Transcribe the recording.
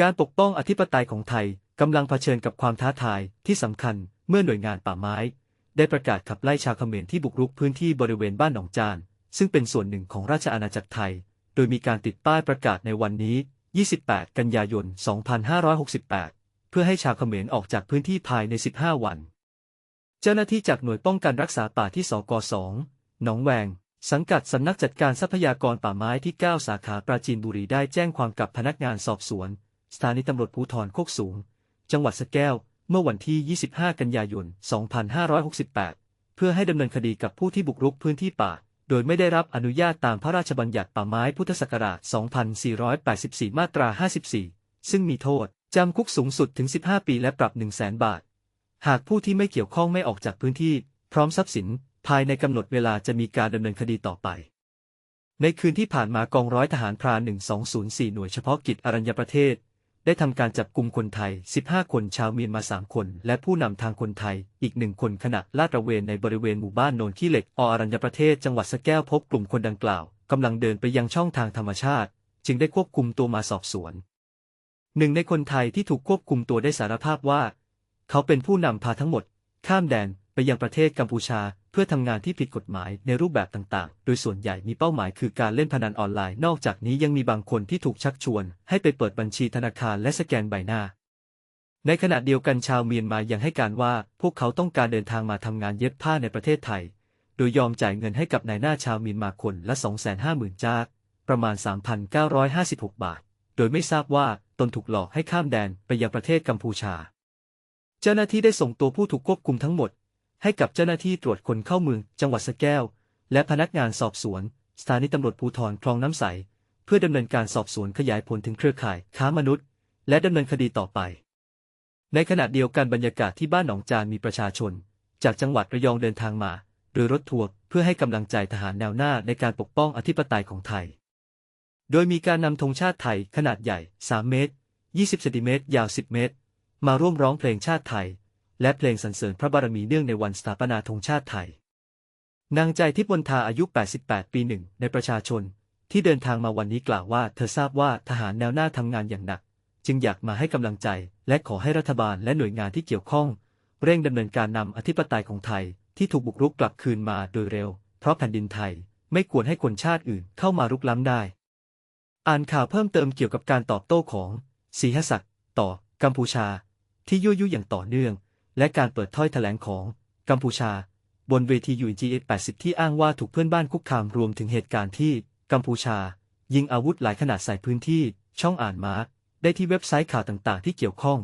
การปกป้องอธิปไตยของไทยกำลังเผชิญกับความท้าทายที่สำคัญเมื่อหน่วยงานป่าไม้ ได้ประกาศขับไล่ชาวเขมรที่บุกรุกพื้นที่บริเวณบ้านหนองจาน ซึ่งเป็นส่วนหนึ่งของราชอาณาจักรไทย โดยมีการติดป้ายประกาศในวันนี้ 28 กันยายน 2568 เพื่อให้ชาวเขมรออกจากพื้นที่ภายใน 15 วัน เจ้าหน้าที่จากหน่วยป้องกันรักษาป่าที่สก2หนองแวงสังกัดสำนักจัดการทรัพยากรป่าไม้ที่ 9 สาขาปราจีนบุรีได้แจ้งความกับพนักงานสอบสวน สถานีตำรวจภูธรโคกสูง จังหวัดสะแก้ว เมื่อวันที่ 25 กันยายน 2568 เพื่อให้ดำเนินคดีกับผู้ที่บุกรุกพื้นที่ป่า โดยไม่ได้รับอนุญาตตามพระราชบัญญัติป่าไม้พุทธศักราช 2484 มาตรา 54 ซึ่งมีโทษจำคุกสูงสุดถึง 15 ปีและปรับ 1 0 0 0 0แบาท หากผู้ที่ไม่เกี่ยวข้องไม่ออกจากพื้นที่ พร้อมทรัพย์สิน ภายในกำหนดเวลาจะมีการดำเนินคดีต่อไปในคืนที่ผ่านมากองร้อยทหารพราน 1204 หน่วยเฉพาะกิจอรัญญประเทศ ได้ทำการจับกลุ่มคนไทย 15 คนชาวเมียนมา 3 คน และผู้นำทางคนไทย อีกหนึ่งคนขณะลาดตระเวนในบริเวณหมู่บ้านโนนขี้เหล็ก ออรัญญประเทศจังหวัดสแก้วพบกลุ่มคนดังกล่าวกำลังเดินไปยังช่องทางธรรมชาติ จึงได้ควบคุมตัวมาสอบสวน หนึ่งในคนไทยที่ถูกควบคุมตัวได้สารภาพว่า เขาเป็นผู้นำพาทั้งหมด ข้ามแดน ไปยังประเทศกัมพูชา เพื่อทำงานที่ผิดกฎหมายในรูปแบบต่างๆ โดยส่วนใหญ่มีเป้าหมายคือการเล่นพนันออนไลน์ นอกจากนี้ยังมีบางคนที่ถูกชักชวน ให้ไปเปิดบัญชีธนาคารและสแกนใบหน้า ในขณะเดียวกันชาวเมียนมายังให้การว่า พวกเขาต้องการเดินทางมาทำงานเย็บผ้าในประเทศไทย โดยยอมจ่ายเงินให้กับนายหน้าชาวเมียนมาคนละ 250,000 จาร์ประมาณ 3,956 บาท โดยไม่ทราบว่าตนถูกหลอกให้ข้ามแดนไปยังประเทศกัมพูชา เจ้าหน้าที่ได้ส่งตัวผู้ถูกควบคุมทั้งหมด ให้กับเจ้าหน้าที่ตรวจคนเข้าเมืองจังหวัดสแก้ว และพนักงานสอบสวน สถานีตำรวจภูธรคลองน้ำใส เพื่อดำเนินการสอบสวนขยายผลถึงเครือข่ายค้ามนุษย์ และดำเนินคดีต่อไป ในขณะเดียวกันบรรยากาศที่บ้านหนองจานมีประชาชน จากจังหวัดระยองเดินทางมา โดยรถทัวร์เพื่อให้กำลังใจทหารแนวหน้าในการปกป้องอธิปไตยของไทย โดยมีการนำธงชาติไทยขนาดใหญ่ 3 เมตร 20 เซนติเมตร ยาว 10 เมตร มาร่วมร้องเพลงชาติไทย และเพลงสรรเสริญพระบารมีเนื่องในวันสถาปนาธงชาติไทย นางใจทิพย์บนทาอายุ 88 ปีหนึ่งในประชาชน ที่เดินทางมาวันนี้กล่าวว่าเธอทราบว่าทหารแนวหน้าทำงานอย่างหนัก จึงอยากมาให้กำลังใจ และขอให้รัฐบาลและหน่วยงานที่เกี่ยวข้อง เร่งดำเนินการนำอธิปไตยของไทยที่ถูกบุกรุกกลับคืนมาโดยเร็ว เพราะแผ่นดินไทยไม่ควรให้คนชาติอื่นเข้ามารุกล้ำได้ อ่านข่าวเพิ่มเติมเกี่ยวกับการตอบโต้ของศรีหศักดิ์ต่อกัมพูชา ที่ยั่วยุอย่างต่อเนื่อง และการเปิดถ้อยแถลงของกัมพูชา บนเวที UNGA 80 ที่อ้างว่าถูกเพื่อนบ้านคุกคามรวมถึงเหตุการณ์ที่กัมพูชา ยิงอาวุธหลายขนาดใส่พื้นที่ช่องอ่านมาร์กได้ที่เว็บไซต์ข่าวต่างๆ ที่เกี่ยวข้อง